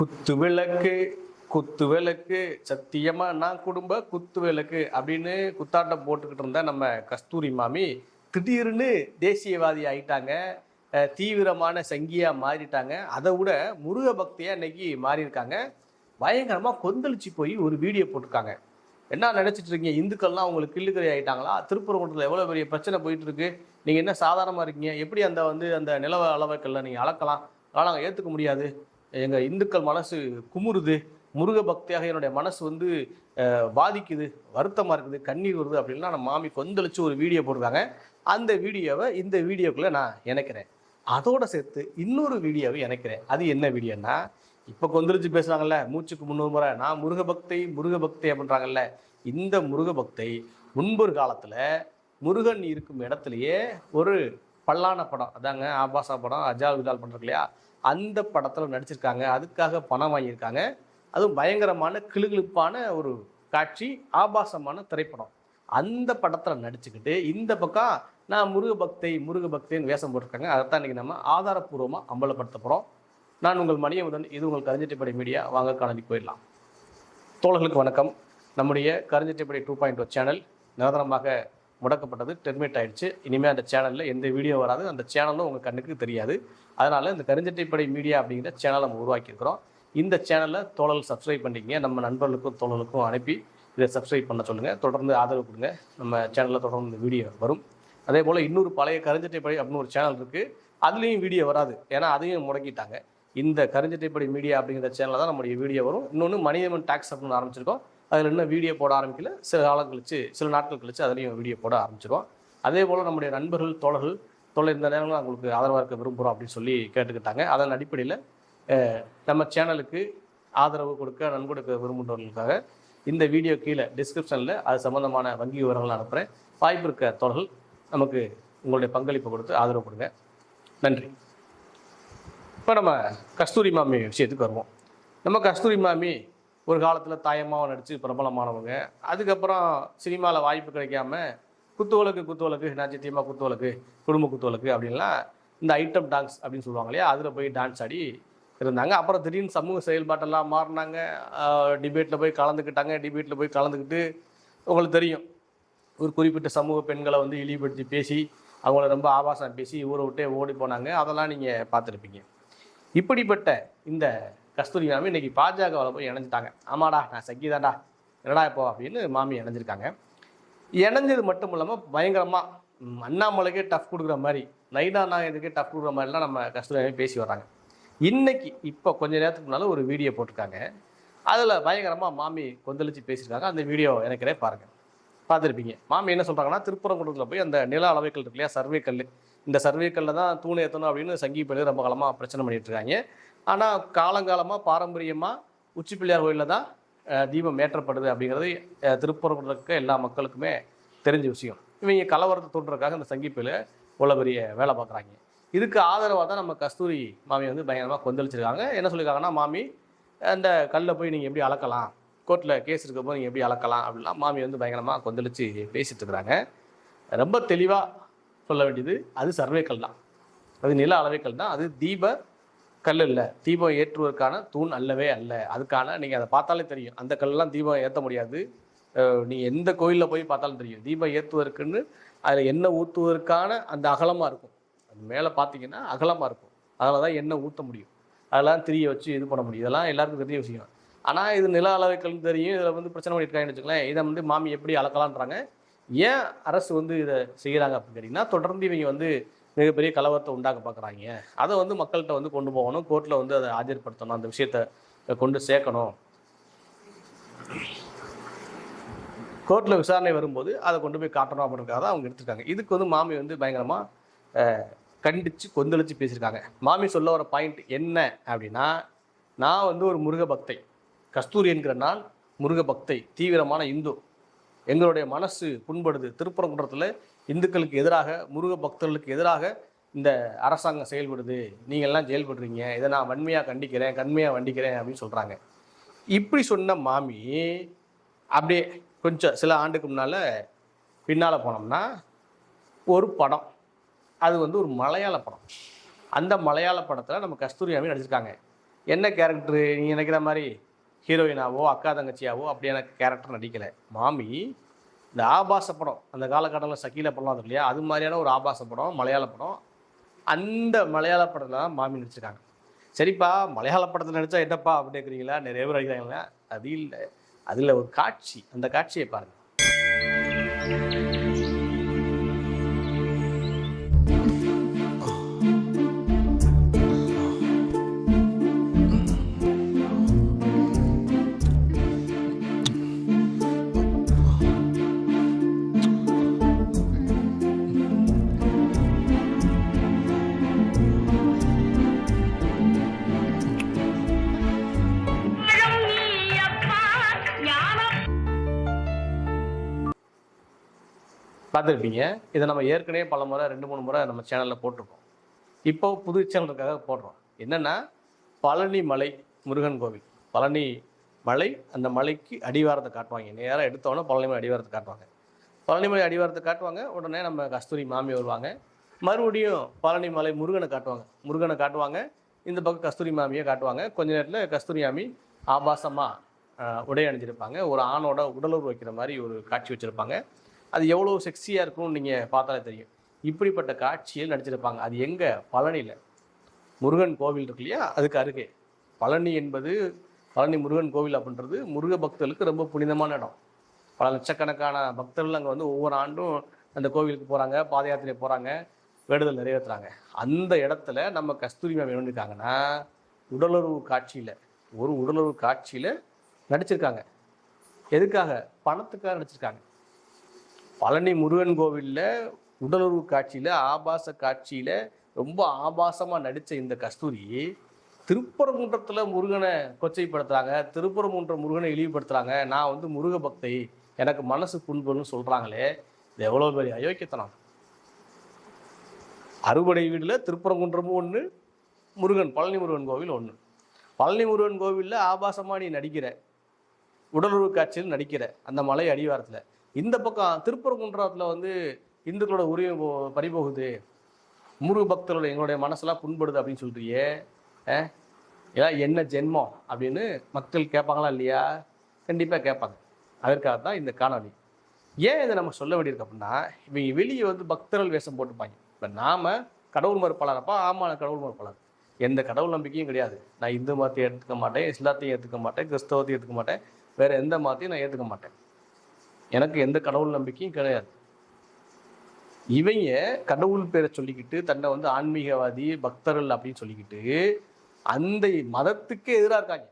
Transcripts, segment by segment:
குத்து விளக்கு குத்து விளக்கு. சத்தியமா நான் குடும்ப குத்து விளக்கு அப்படின்னு குத்தாட்டம் போட்டுக்கிட்டு இருந்த நம்ம கஸ்தூரி மாமி திடீர்னு தேசியவாதி ஆயிட்டாங்க. தீவிரமான சங்கியா மாறிட்டாங்க. அதை விட முருக பக்தியா இன்னைக்கு மாறியிருக்காங்க. பயங்கரமா கொந்தளிச்சு போய் ஒரு வீடியோ போட்டிருக்காங்க. என்ன நினைச்சிட்டு இருக்கீங்க? இந்துக்கள்லாம் உங்களுக்கு கிள்ளுக்கறி ஆயிட்டாங்களா? திருப்பரங்குன்றத்தில் எவ்வளோ பெரிய பிரச்சனை போயிட்டு இருக்கு? நீங்க என்ன சாதாரணமா இருக்கீங்க? எப்படி அந்த வந்து அந்த நிலவ அளவைக்கல்ல நீங்க அளக்கலாம்? ஆனால் ஏற்றுக்க முடியாது. எங்கள் இந்துக்கள் மனசு குமுறுது முருக பக்தியாக என்னுடைய மனசு வந்து பாதிக்குது வருத்தமாக இருக்குது கண்ணீர் வருது அப்படின்னா நம்ம மாமி கொந்தளிச்சு ஒரு வீடியோ போட்டிருக்காங்க. அந்த வீடியோவை இந்த வீடியோக்குள்ளே நான் இணைக்கிறேன். அதோட சேர்த்து இன்னொரு வீடியோவை இணைக்கிறேன். அது என்ன வீடியோன்னா இப்போ கொந்தளிச்சு பேசுகிறாங்கல்ல மூச்சுக்கு முந்நூறு முறை நான் முருக பக்தை முருக பக்தை அப்படின்றாங்கல்ல இந்த முருக பக்தை முன்பொரு காலத்தில் முருகன் இருக்கும் இடத்துலையே ஒரு பல்லான படம் அதாங்க ஆபாசா படம் அஜால் விதால் பண்றது இல்லையா? அந்த படத்தில் நடிச்சிருக்காங்க. அதுக்காக பணம் வாங்கியிருக்காங்க. அதுவும் பயங்கரமான கிளுகிழுப்பான ஒரு காட்சி ஆபாசமான திரைப்படம். அந்த படத்தில் நடிச்சுக்கிட்டு இந்த பக்கம் நான் முருக பக்தை முருக வேஷம் போட்டிருக்காங்க. அதைத்தான் இன்னைக்கு நம்ம ஆதாரப்பூர்வமாக அம்பலப்படுத்த போகிறோம் நான் உங்கள் மணியமுதன் இது உங்கள் கருஞ்சட்டிப்படை மீடியா. வாங்க காணொலி போயிடலாம். தோழர்களுக்கு வணக்கம். நம்முடைய கருஞ்சட்டிப்படை டூ பாயிண்ட் சேனல் நிரந்தரமாக முடக்கப்பட்டது டெர்மினேட் ஆயிடுச்சு. இனிமேல் அந்த சேனலில் எந்த வீடியோ வராது. அந்த சேனலும் உங்கள் கண்ணுக்கு தெரியாது. அதனால் இந்த கருஞ்சட்டைப்படை மீடியா அப்படிங்கிற சேனலை நம்ம உருவாக்கியிருக்கிறோம். இந்த சேனலை தோழல் சப்ஸ்கிரைப் பண்ணிக்கங்க. நம்ம நண்பர்களுக்கும் தோழலுக்கும் அனுப்பி இதை சப்ஸ்கிரைப் பண்ண சொல்லுங்கள் தொடர்ந்து ஆதரவு கொடுங்க. நம்ம சேனலில் தொடர்ந்து வீடியோ வரும். அதே போல் இன்னொரு பழைய கருஞ்சட்டைப்படை அப்படின்னு ஒரு சேனல் இருக்குது அதுலேயும் வீடியோ வராது. ஏன்னா அதையும் முடக்கிட்டாங்க. இந்த கருஞ்சட்டைப்படி மீடியா அப்படிங்கிற சேனலில் தான் நம்முடைய வீடியோ வரும். இன்னொன்று மனிதமன் டாக்ஸ் அப்படின்னு ஆரம்பிச்சிருக்கோம். அதில் இன்னும் வீடியோ போட ஆரம்பிக்கல? சில காலம் கழிச்சு சில நாட்கள் கழிச்சு அதுலேயும் வீடியோ போட ஆரம்பிச்சிருவோம். அதே போல் நம்முடைய நண்பர்கள் தோழர்கள் தொலை இந்த நேரங்களில் அவங்களுக்கு ஆதரவாக இருக்க விரும்புகிறோம் அப்படின்னு சொல்லி கேட்டுக்கிட்டாங்க. அதன் அடிப்படையில் நம்ம சேனலுக்கு ஆதரவு கொடுக்க நன்கொடுக்க விரும்புகிறவர்களுக்காக இந்த வீடியோ கீழே டிஸ்கிரிப்ஷனில் அது சம்மந்தமான வங்கி விவரங்கள் அனுப்புகிறேன் வாய்ப்பு இருக்க தோழர்கள் நமக்கு உங்களுடைய பங்களிப்பை கொடுத்து ஆதரவு கொடுங்க. நன்றி. இப்போ நம்ம கஸ்தூரி மாமி விஷயத்துக்கு வருவோம். நம்ம கஸ்தூரி மாமி ஒரு காலத்தில் தாயம்மாவை நடித்து பிரபலமானவங்க. அதுக்கப்புறம் சினிமாவில் வாய்ப்பு கிடைக்காம குத்துவலுக்கு குத்துவலக்கு நட்சத்தியமாக குத்துவலக்கு குடும்ப குத்துவலக்கு அப்படின்லாம் இந்த ஐட்டம் டான்ஸ் அப்படின்னு சொல்லுவாங்க இல்லையா? அதில் போய் டான்ஸ் ஆடி இருந்தாங்க. அப்புறம் திடீர்னு சமூக செயல்பாட்டெல்லாம் மாறினாங்க. டிபேட்டில் போய் கலந்துக்கிட்டாங்க. டிபேட்டில் போய் கலந்துக்கிட்டு உங்களுக்கு தெரியும். ஒரு குறிப்பிட்ட சமூக பெண்களை வந்து இழிவுபடுத்தி பேசி அவங்கள ரொம்ப ஆபாசம் பேசி ஊரை விட்டே ஓடி போனாங்க. அதெல்லாம் நீங்கள் பார்த்துருப்பீங்க. இப்படிப்பட்ட இந்த கஸ்தூரி மாமி இன்னைக்கு பாஜகவில் போய் இணைஞ்சிட்டாங்க. ஆமாடா நான் சக்கிதாடா என்னடா இப்போ அப்படின்னு மாமி இணைஞ்சிருக்காங்க. இணைஞ்சது மட்டும் இல்லாமல் பயங்கரமாக அண்ணாமலைக்கே டஃப் கொடுக்குற மாதிரி நைனா நாயகத்துக்கே டஃப் கொடுக்குற மாதிரிலாம் நம்ம கஸ்தூரி பேசி வர்றாங்க. இன்னைக்கு இப்போ கொஞ்ச நேரத்துக்கு முன்னால் ஒரு வீடியோ போட்டிருக்காங்க. அதில் பயங்கரமாக மாமி கொந்தளிச்சு பேசியிருக்காங்க. அந்த வீடியோ எனக்கிறே பாருங்கள் பார்த்துருப்பீங்க. மாமி என்ன சொல்கிறாங்கன்னா திருப்பரங்குன்றத்தில் போய் அந்த நில அளவைகள் இருக்கு இல்லையா? சர்வே கல் இந்த சர்வே கல்லில் தான் தூண் ஏற்றணும் அப்படின்னு சங்கி பிள்ளை ரொம்ப காலமாக பிரச்சனை பண்ணிட்டு இருக்காங்க. ஆனால் காலங்காலமாக பாரம்பரியமாக உச்சி பிள்ளையார் கோயிலில் தான் தீபம் ஏற்றப்படுது அப்படிங்கிறது அஹ், இருக்க எல்லா மக்களுக்குமே தெரிஞ்ச விஷயம். இவங்க கலவரத்தை தூண்டுறதுக்காக இந்த சங்கி இவ்வளோ பெரிய வேலை பார்க்குறாங்க. இதுக்கு ஆதரவாக தான் நம்ம கஸ்தூரி மாமி வந்து பயங்கரமாக கொந்தளிச்சிருக்காங்க. என்ன சொல்லியிருக்காங்கன்னா மாமி அந்த கல்லில் போய் நீங்கள் எப்படி அளக்கலாம்? கோர்ட்டில் கேஸ் இருக்கப்போ நீங்கள் எப்படி அளக்கலாம்? அப்படிலாம் மாமி வந்து பயங்கரமாக கொந்தளிச்சு பேசிகிட்டு இருக்கிறாங்க. ரொம்ப தெளிவாக சொல்ல வேண்டியது அது சர்வேக்கல் தான். அது நில அளவைக்கல் தான். அது தீப கல் இல்லை. தீபம் ஏற்றுவதற்கான தூண் அல்லவே அல்ல. அதுக்கான நீங்கள் அதை பார்த்தாலே தெரியும். அந்த கல்லெலாம் தீபம் ஏற்ற முடியாது. நீங்கள் எந்த கோயிலில் போய் பார்த்தாலும் தெரியும். தீபம் ஏற்றுவதற்குன்னு அதில் எண்ணெய் ஊற்றுவதற்கான அந்த அகலமாக இருக்கும். அது மேலே பார்த்தீங்கன்னா அகலமாக இருக்கும். அதில் தான் எண்ணெய் ஊற்ற முடியும். அதெல்லாம் திரிய வச்சு இது பண்ண முடியும். இதெல்லாம் எல்லாருக்கும் தெரிய விஷயம். ஆனால் இது நில அளவைக்கல் தெரியும். இதில் வந்து பிரச்சனை பண்ணியிருக்காங்கன்னு வச்சுக்கோங்களேன். இதை வந்து மாமி எப்படி அளக்கலான்றாங்க ஏன் அரசு வந்து இதை செய்கிறாங்க அப்படின்னு கேட்டிங்கன்னா தொடர்ந்து இவங்க வந்து மிகப்பெரிய கலவரத்தை உண்டாக்க பார்க்குறாங்க. அதை வந்து மக்கள்கிட்ட வந்து கொண்டு போகணும் கோர்ட்டில் வந்து அதை ஆஜர்படுத்தணும் அந்த விஷயத்த கொண்டு சேர்க்கணும். கோர்ட்டில் விசாரணை வரும்போது அதை கொண்டு போய் காட்டணும் அப்படின்றதுக்காக தான் அவங்க எடுத்திருக்காங்க. இதுக்கு வந்து மாமி வந்து பயங்கரமாக கண்டித்து கொந்தளிச்சு பேசியிருக்காங்க. மாமி சொல்ல வர பாயிண்ட் என்ன அப்படின்னா நான் வந்து ஒரு முருக பக்தை கஸ்தூரி என்கிற நான் முருக பக்தை தீவிரமான இந்து. எங்களுடைய மனசு புண்படுது. திருப்பரங்குன்றத்தில் இந்துக்களுக்கு எதிராக முருக பக்தர்களுக்கு எதிராக இந்த அரசாங்கம் செயல்படுது. நீங்கள்லாம் செயல்படுறீங்க. இதை நான் வன்மையாக கண்டிக்கிறேன் கண்மையாக வண்டிக்கிறேன் அப்படின்னு சொல்கிறாங்க இப்படி சொன்ன மாமி அப்படியே கொஞ்சம் சில ஆண்டுக்கு முன்னால் பின்னால் போனோம்னா ஒரு படம். அது வந்து ஒரு மலையாள படம். அந்த மலையாள படத்தில் நம்ம கஸ்தூரி மாமி நடிச்சிருக்காங்க. என்ன கேரக்டரு நீங்கள் நினைக்கிற மாதிரி? ஹீரோயினாவோ அக்கா தங்கச்சியாவோ அப்படியான கேரக்டர் நடிக்கலை. மாமி இந்த ஆபாச படம் அந்த காலகட்டத்தில் சக்கீல படம் அது இல்லையா? அது மாதிரியான ஒரு ஆபாச படம் மலையாள படம். அந்த மலையாள படத்தில் தான் மாமி நடிச்சிருக்காங்க. சரிப்பா மலையாள படத்தில் நடித்தா என்னப்பா அப்படி கேட்குறீங்களா நிறைய பேர் அடிக்கிறாங்களா? அது இல்லை. அதில் ஒரு காட்சி அந்த காட்சியை பாருங்கள் பார்த்துருப்பீங்க. இதை நம்ம ஏற்கனவே பல முறை ரெண்டு மூணு முறை நம்ம சேனலில் போட்டிருக்கோம். இப்போ புது சேனலுக்காக போடுறோம். என்னென்னா பழனி மலை முருகன் கோவில். பழனி மலை அந்த மலைக்கு அடிவாரத்தை காட்டுவாங்க. நேராக எடுத்தோன்னே பழனி மலை அடிவாரத்தை காட்டுவாங்க. பழனி மலை அடிவாரத்தை காட்டுவாங்க. உடனே நம்ம கஸ்தூரி மாமி வருவாங்க. மறுபடியும் பழனி மலை முருகனை காட்டுவாங்க. முருகனை காட்டுவாங்க. இந்த பக்கம் கஸ்தூரி மாமியை காட்டுவாங்க. கொஞ்ச நேரத்தில் கஸ்தூரி மாமி ஆபாசமாக உடை அணிஞ்சிருப்பாங்க. ஒரு ஆணோட உடலுறு வைக்கிற மாதிரி ஒரு காட்சி வச்சுருப்பாங்க. அது எவ்வளோ செக்ஸியாக இருக்கும்னு நீங்கள் பார்த்தாலே தெரியும். இப்படிப்பட்ட காட்சியில் நடிச்சிருப்பாங்க. அது எங்கே? பழனியில். முருகன் கோவில் இருக்கு இல்லையா? அதுக்கு அருகே. பழனி என்பது பழனி முருகன் கோவில் அப்படின்றது முருக பக்தர்களுக்கு ரொம்ப புனிதமான இடம். பல லட்சக்கணக்கான பக்தர்கள் அங்கே வந்து ஒவ்வொரு ஆண்டும் அந்த கோவிலுக்கு போகிறாங்க பாத யாத்திரை போகிறாங்க வேண்டுதல் நிறைவேற்றுறாங்க அந்த இடத்துல நம்ம கஸ்தூரி மேம் என்ன உடலுறவு காட்சியில் ஒரு உடலுறவு காட்சியில் நடிச்சிருக்காங்க. எதுக்காக? பணத்துக்காக நடிச்சிருக்காங்க. பழனி முருகன் கோவிலில் உடலுறவு காட்சியில் ஆபாச காட்சியில் ரொம்ப ஆபாசமாக நடித்த இந்த கஸ்தூரி திருப்பரங்குன்றத்தில் முருகனை கொச்சைப்படுத்துகிறாங்க திருப்பரங்குன்ற முருகனை இழிவுபடுத்துகிறாங்க நான் வந்து முருக பக்தை. எனக்கு மனசு புண்புன்னு சொல்கிறாங்களே இது எவ்வளோ பெரிய அயோக்கியத்தனம். அறுபடை வீட்டில் திருப்பரங்குன்றமும் ஒன்று முருகன் பழனி முருகன் கோவில் ஒன்று பழனி முருகன் கோவிலில் ஆபாசமாக நீ நடிக்கிற உடலுறவு காட்சியில் நடிக்கிற அந்த மலை அடிவாரத்தில். இந்த பக்கம் திருப்பரங்குன்றத்தில் வந்து இந்துக்களோட உரிமை போ- பறிபோகுது. முருக பக்தர்களோட எங்களுடைய மனசெல்லாம் புண்படுது அப்படின்னு சொல்றியே. அஹ், என்ன ஜென்மம் அப்படின்னு மக்கள் கேட்பாங்களா இல்லையா? கண்டிப்பாக கேட்பாங்க. அதற்காக தான் இந்த காணொளி. ஏன் இதை நம்ம சொல்ல வேண்டியிருக்கு அப்படின்னா இவங்க வெளியே வந்து பக்தர்கள் வேஷம் போட்டுப்பாங்க இப்போ நாம் கடவுள் மறுப்பாளரப்பா ஆமாம் கடவுள் மறுப்பாளர். எந்த கடவுள் நம்பிக்கையும் கிடையாது. நான் இந்து மதத்தை ஏற்றுக்க மாட்டேன் இஸ்லாத்தையும் ஏற்றுக்க மாட்டேன் கிறிஸ்தவத்தையும் ஏற்றுக்க மாட்டேன் வேறு எந்த மதத்தையும் நான் ஏற்றுக்க மாட்டேன். எனக்கு எந்த கடவுள் நம்பிக்கையும் கிடையாது. இவங்க கடவுள் பேரை சொல்லிக்கிட்டு தன்னை வந்து ஆன்மீகவாதி பக்தர்கள் அப்படின்னு சொல்லிக்கிட்டு அந்த மதத்துக்கே எதிராக இருக்காங்க.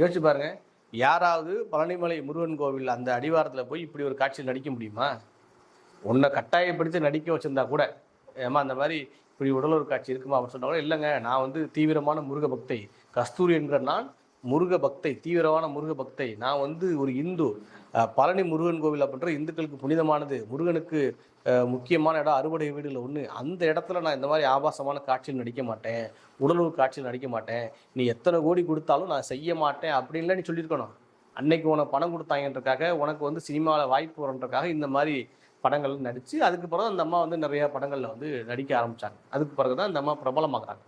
யோசிச்சு பாருங்க. யாராவது பழனிமலை முருகன் கோவில் அந்த அடிவாரத்தில் போய் இப்படி ஒரு காட்சியில் நடிக்க முடியுமா? உன்னை கட்டாயப்படுத்தி நடிக்க வச்சிருந்தா கூட ஏமா அந்த மாதிரி இப்படி உடலுறவு காட்சி இருக்குமா அப்படின்னு சொன்னா கூட இல்லைங்க நான் வந்து தீவிரமான முருக பக்தை கஸ்தூரி என்கிற நான் முருக பக்தை தீவிரமான முருக பக்தை நான் வந்து ஒரு இந்து. பழனி முருகன் கோவில் அப்படின்ற இந்துக்களுக்கு புனிதமானது. முருகனுக்கு முக்கியமான இடம் அறுவடை வீடுகள் ஒன்று அந்த இடத்துல நான் இந்த மாதிரி ஆபாசமான காட்சியில் நடிக்க மாட்டேன். உடலூர் காட்சியில் நடிக்க மாட்டேன். நீ எத்தனை கோடி கொடுத்தாலும் நான் செய்ய மாட்டேன் அப்படின்லாம் நீ சொல்லியிருக்கணும். அன்னைக்கு உனக்கு பணம் கொடுத்தாங்கன்றக்காக உனக்கு வந்து சினிமாவில் வாய்ப்பு வரன்றக்காக இந்த மாதிரி படங்கள் நடித்து அதுக்கு பிறகு அந்த அம்மா வந்து நிறைய படங்களில் வந்து நடிக்க ஆரம்பித்தாங்க அதுக்கு பிறகு தான் இந்த அம்மா பிரபலமாகிறாங்க.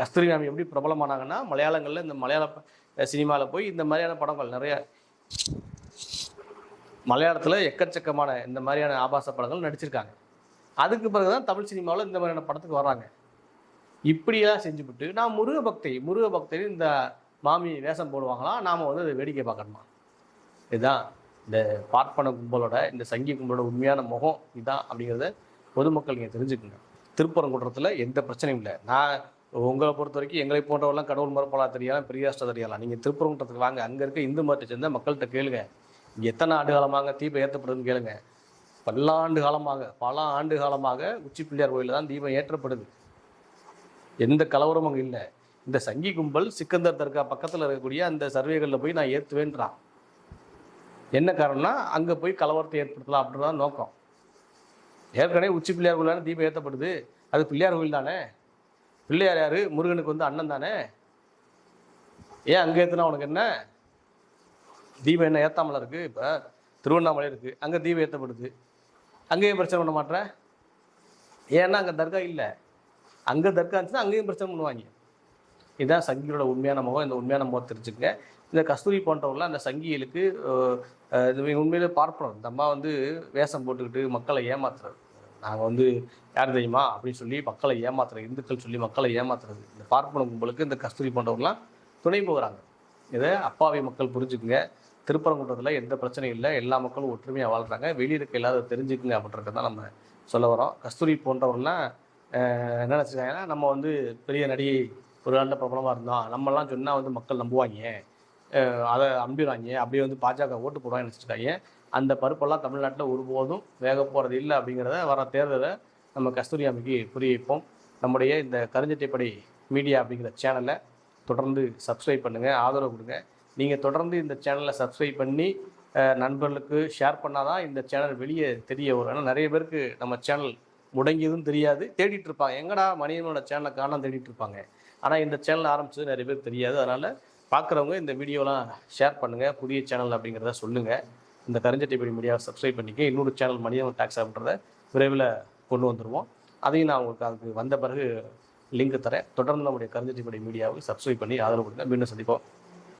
கஸ்தூரிகாமி எப்படி பிரபலமானாங்கன்னா மலையாளங்களில் இந்த மலையாள சினிமாவில் போய் இந்த மாதிரியான படங்கள் நிறைய மலையாளத்தில் எக்கச்சக்கமான இந்த மாதிரியான ஆபாச படங்கள் நடிச்சிருக்காங்க. அதுக்கு பிறகு தான் தமிழ் சினிமாவில் இந்த மாதிரியான படத்துக்கு வர்றாங்க. இப்படியெல்லாம் செஞ்சுவிட்டு நான் முருக பக்தை முருக பக்தை இந்த மாமி வேஷம் போடுவாங்களாம் நாம் வந்து அதை வேடிக்கை பார்க்கணுமா? இதுதான் இந்த பார்ப்பன கும்பலோட இந்த சங்கி கும்பலோட உண்மையான முகம் இதுதான் அப்படிங்கிறத பொதுமக்கள் நீங்கள் தெரிஞ்சுக்கோங்க. திருப்பரங்குன்றத்தில் எந்த பிரச்சனையும் இல்லை. நான் உங்களை பொறுத்த வரைக்கும் எங்களை போன்றவெல்லாம் கடவுள் மரப்பாளா தெரியலாம் பெரியாஷ்ட தெரியலாம் நீங்கள் திருப்பரங்குன்றத்துக்கு வாங்க. அங்கே இருக்க இந்து மதத்தை சேர்ந்த மக்கள்கிட்ட கேளுங்க. எத்தனை ஆண்டு காலமாக தீபம் ஏற்றப்படுதுன்னு கேளுங்க. பல்லாண்டு காலமாக பல ஆண்டு காலமாக உச்சி பிள்ளையார் கோயிலில் தான் தீபம் ஏற்றப்படுது. எந்த கலவரமும் அங்கே இல்லை. இந்த சங்கி கும்பல் சிக்கந்தர் தர்கா பக்கத்தில் இருக்கக்கூடிய அந்த சர்வேகளில் போய் நான் ஏற்றுவேன்றான் என்ன காரணம்னா அங்கே போய் கலவரத்தை ஏற்படுத்தலாம் அப்படின்றதான் நோக்கம். ஏற்கனவே உச்சி பிள்ளையார் கோயிலான தீபம் ஏற்றப்படுது. அது பிள்ளையார் கோயில் தானே? பிள்ளையார் யார்? முருகனுக்கு வந்து அண்ணன் தானே? ஏன் அங்கே ஏற்றுனா உனக்கு என்ன? தீபம் என்ன ஏற்றாமலை இருக்குது இப்போ? திருவண்ணாமலை இருக்குது அங்கே தீபம் ஏற்றப்படுது அங்கேயும் பிரச்சனை பண்ண மாட்டேற ஏன்னா அங்கே தர்கா இல்லை. அங்கே தர்கா இருந்துச்சுன்னா அங்கேயும் பிரச்சனை பண்ணுவாங்க. இதுதான் சங்கியோட உண்மையான முகம். இந்த உண்மையான முகம் தெரிஞ்சுக்கங்க. இந்த கஸ்தூரி போன்றவங்களாம் அந்த சங்கிகளுக்கு இது உண்மையிலே பார்ப்போம் இந்த அம்மா வந்து வேஷம் போட்டுக்கிட்டு மக்களை ஏமாத்துறது. நாங்கள் வந்து யார் தெரியுமா? அப்படின்னு சொல்லி மக்களை ஏமாத்துறது இந்துக்கள் சொல்லி மக்களை ஏமாத்துறது. இந்த பார்ப்பன கும்பலுக்கு இந்த கஸ்தூரி போன்றவர்கள்லாம் துணை போகிறாங்க. இதை அப்பாவி மக்கள் புரிஞ்சுக்குங்க. திருப்பரங்குன்றத்தில் எந்த பிரச்சனையும் இல்லை. எல்லா மக்களும் ஒற்றுமையாக வாழ்கிறாங்க வெளியிருக்க இருக்க எல்லாரும் தெரிஞ்சுக்குங்க அப்படின்றது தான் நம்ம சொல்ல வரோம். கஸ்தூரி போன்றவர்கள்லாம் என்ன நினச்சிருக்காங்கன்னா நம்ம வந்து பெரிய நடிகை ஒரு நல்ல பிரபலமாக இருந்தோம் நம்மலாம் சொன்னால் வந்து மக்கள் நம்புவாங்க. அதை நம்பிடுவாங்க அப்படியே வந்து பாஜக ஓட்டு போடுவாங்கன்னு நினச்சிருக்காங்க. அந்த பருப்பெல்லாம் தமிழ்நாட்டில் ஒருபோதும் வேக போகிறது இல்லை அப்படிங்கிறத வர தேர்தலை நம்ம கஸ்தூரி அம்மைக்கு புரிய வைப்போம் நம்முடைய இந்த கருஞ்சட்டைப்படை மீடியா அப்படிங்கிற சேனலை தொடர்ந்து சப்ஸ்கிரைப் பண்ணுங்கள் ஆதரவு கொடுங்க. நீங்கள் தொடர்ந்து இந்த சேனலை சப்ஸ்கிரைப் பண்ணி நண்பர்களுக்கு ஷேர் பண்ணால் தான் இந்த சேனல் வெளியே தெரிய வரும். ஏன்னா நிறைய பேருக்கு நம்ம சேனல் முடங்கியதும் தெரியாது தேடிட்டு இருப்பாங்க. எங்கடா மணியனோட சேனலை காணாமல் தேடிட்டு இருப்பாங்க. ஆனால் இந்த சேனல் ஆரம்பிச்சது நிறைய பேர் தெரியாது. அதனால் பார்க்குறவங்க இந்த வீடியோலாம் ஷேர் பண்ணுங்கள் புதிய சேனல் அப்படிங்கிறத சொல்லுங்கள் இந்த கருஞ்சட்டைப்படி மீடியாவை சப்ஸ்கிரைப் பண்ணிக்க. இன்னொரு சேனல் மனிதன் டாக்ஸ் அப்படின்றத விரைவில் கொண்டு வந்துடுவோம் அதையும் நான் உங்களுக்கு அதுக்கு வந்த பிறகு லிங்க் தரேன். தொடர்ந்து நம்முடைய கருஞ்சட்டைப்படி மீடியாவை சப்ஸ்கிரைப் பண்ணி ஆதரவு கொடுங்க. மீண்டும் சந்திப்போம்.